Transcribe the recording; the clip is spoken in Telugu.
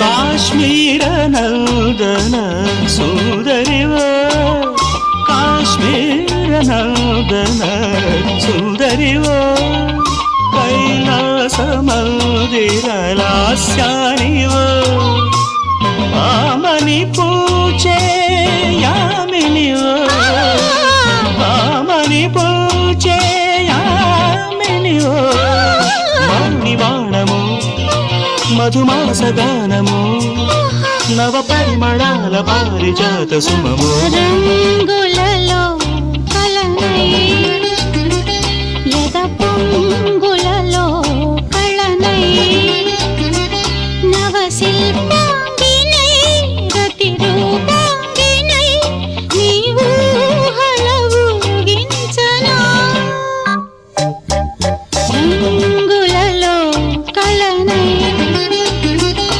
ಕಾಶ್ಮೀರ ನಂದನ ಸುಂದರಿವ ಕಾಶ್ಮೀರ ನಂದನ ಸುಂದರಿವ ಕೈಲಾಸ ಮಂದಿರಲಾಸ್ಯಾನಿವ ಮಾಮನಿ ಪೂಜೆ ಯಾಮಿನಿವ ಮಾಮನಿ ಪೂ మధుమాసగానము. నవ పరిమళాల పారిజాత సుమము. రంగులలో కలనై పొంగులలో కళనై నవ శిల్ప